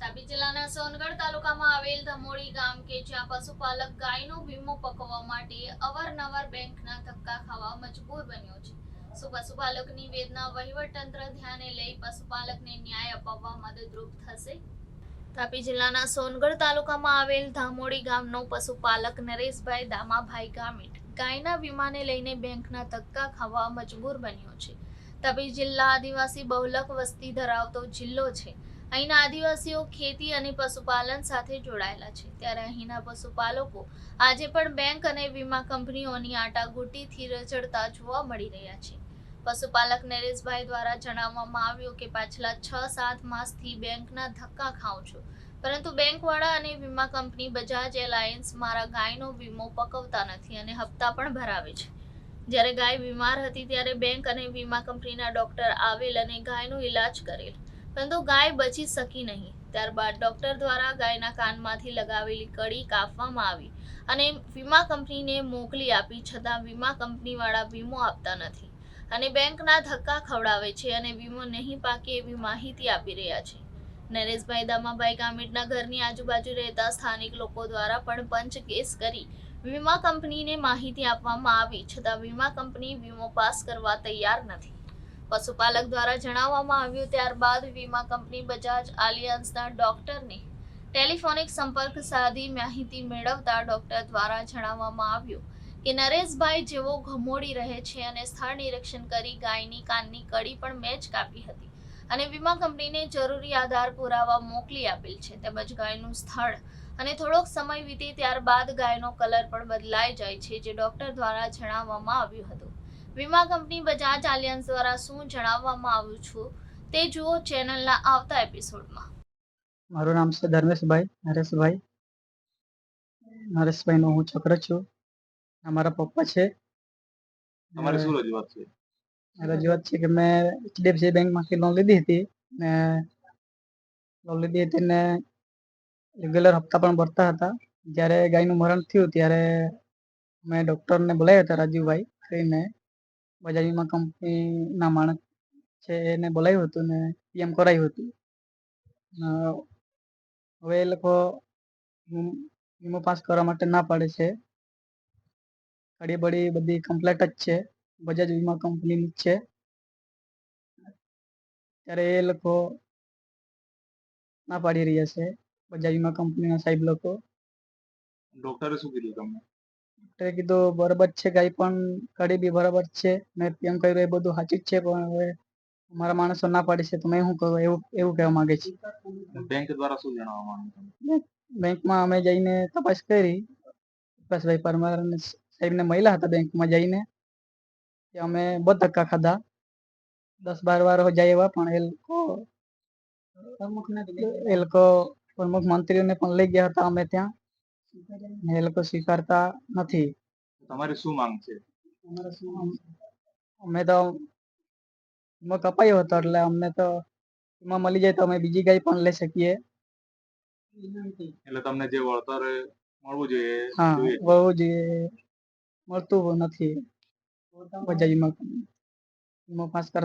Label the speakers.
Speaker 1: તાપી જિલ્લાના સોનગઢ તાલુકામાં આવેલ ધમોડી ગામ કે જ્યાં પશુપાલક ગાયનો વીમો પકવવા માટે અવારનવાર બેંકના ધક્કા ખાવા મજબૂર બન્યો છે. પશુપાલકની વેદના વહીવટતંત્ર ધ્યાને લઈ પશુપાલકને ન્યાય અપાવવા મદદરૂપ થશે? તાપી જિલ્લાના સોનગઢ તાલુકામાં આવેલ ધામોડી ગામનો પશુપાલક નરેશભાઈ દામાભાઈ ગામિત ગાયના વીમાને લઈને બેંકના ધક્કા ખાવા મજબૂર બન્યો છે. તાપી જિલ્લા આદિવાસી બહુલક વસ્તી ધરાવતો જિલ્લો છે. અહીંના આદિવાસીઓ ખેતી અને પશુપાલન સાથે જોડાયેલા છે. ત્યારે અહીંના પશુપાલકો આજે પણ બેંક અને વીમા કંપનીઓની આટાગુટીથી રજડતા જોવા મળી રહ્યા છે. પશુપાલક નરેશભાઈ દ્વારા જણાવવામાં આવ્યું કે, પાછલા છ સાત માસથી બેંકના ધક્કા ખાઉં છું. પરંતુ બેંકવાળા અને વીમા કંપની બજાજ એલાયન્સ મારા ગાયનો વીમો પકવતા નથી અને હપ્તા પણ ભરાવે છે. જ્યારે ગાય બીમાર હતી ત્યારે બેંક અને વીમા કંપનીના ડોક્ટર આવેલ અને ગાયનો ઈલાજ કરેલ. પરંતુ ગાય બચી શકી નહીં. ત્યારબાદ ડોક્ટર દ્વારા ગાયના કાનમાંથી લગાવેલી કડી કાપવામાં આવી અને વીમા કંપનીને મોકલી આપી, છતાં વીમા કંપનીવાળા વીમો આપતા નથી. અને બેંકના ધક્કા ખવડાવે છે અને વીમો નહીં પાકે એવી માહિતી આપી રહ્યા છે. નરેશભાઈ દામાભાઈ ગામિતના ઘરની આજુબાજુ રહેતા સ્થાનિક લોકો દ્વારા પણ પંચ કેસ કરી વીમા કંપનીને માહિતી આપવામાં આવી, છતાં વીમા કંપની વીમો પાસ કરવા તૈયાર નથી. પશુપાલક દ્વારા જણાવવામાં આવ્યું ત્યારબાદ વીમા કંપની બજાજ આલિયન્સના ડોક્ટરને ટેલિફોનિક સંપર્ક સાધી માહિતી મેળવતા ડોક્ટર દ્વારા જણાવવામાં આવ્યું કે નરેશભાઈ જેવો ઘમોડી રહે છે અને સ્થળ નિરીક્ષણ કરી ગાયની કાનની કડી પણ મેચ કાપી હતી અને વીમા કંપનીને જરૂરી આધાર પુરાવા મોકલી આપેલ છે તેમજ ગાયનું સ્થળ અને થોડોક સમય વીતે ત્યારબાદ ગાયનો કલર પણ બદલાઈ જાય છે જે ડોક્ટર દ્વારા જણાવવામાં આવ્યું હતું. વીમા કંપની બજાજ આલિયન્સ દ્વારા શું જણાવવામાં આવ્યું છું તે જુઓ ચેનલના આવતા એપિસોડમાં.
Speaker 2: મારું નામ છે ધર્મેશભાઈ નરેશભાઈ. નરેશભાઈનો હું છોકરો છું. અમારા પપ્પા છે.
Speaker 3: તમારે શું રજૂઆત છે?
Speaker 2: રજૂઆત છે કે મેં એચડીએફસી બેંકમાંથી લોન લીધી હતી ને લોન લીધી હતી ને રેગ્યુલર હપ્તા પણ ભરતા હતા. જ્યારે ગાયનું મરણ થયું ત્યારે મેં ડૉક્ટરને બોલાવ્યા હતા રાજુભાઈ કરીને. બજાજ વીમા કંપનીના માણસ છે એને બોલાવ્યું હતું ને પીએમ કરાવ્યું હતું. હવે એ લોકો વીમો પાસ કરવા માટે ના પાડે છે. ઘડી બડી બધી કમ્પ્લેટ જ છે. બજાજ વીમા કંપનીની જ છે. ત્યારે એ લોકો ના પાડી રહ્યા છે. બજાજ વીમા કંપનીના સાહેબ લોકો.
Speaker 3: ડોક્ટરે શું કીધું તમને?
Speaker 2: ડૉક્ટરે કીધું બરાબર છે ગાય પણ કડી બી બરાબર છે. મેં પીએમ કર્યું એ બધું સાચું જ છે પણ હવે મારા માણસો ના પાડે છે તો મેં શું કરું? એવું એવું કહેવા માંગે છે.
Speaker 3: બેંક દ્વારા શું જણાવવા માંગે
Speaker 2: બેંકમાં અમે જઈને તપાસ કરી. પ્રકાશભાઈ પરમાર અને સાહેબને મળ્યા હતા બેંકમાં જઈને. કે અમે બહુ ધક્કા ખાધા. દસ બાર વાર જાય એવા પણ એ લોકો એ લોકો પ્રમુખ મંત્રીઓને પણ લઈ ગયા હતા અમે ત્યાં. ને એ લોકો સ્વીકારતા નથી.
Speaker 3: તમારી શું માંગ છે?
Speaker 2: અમે તો એમાં કપાયો હતો એટલે અમને તો એમાં મળી જાય તો અમે બીજી ગાય પણ લઈ શકીએ.
Speaker 3: એટલે તમને જે વળતર મળવું જોઈએ હા
Speaker 2: હા
Speaker 3: જોઈએ.
Speaker 2: મળતું નથી. બજાજમાં વીમો પાસ કર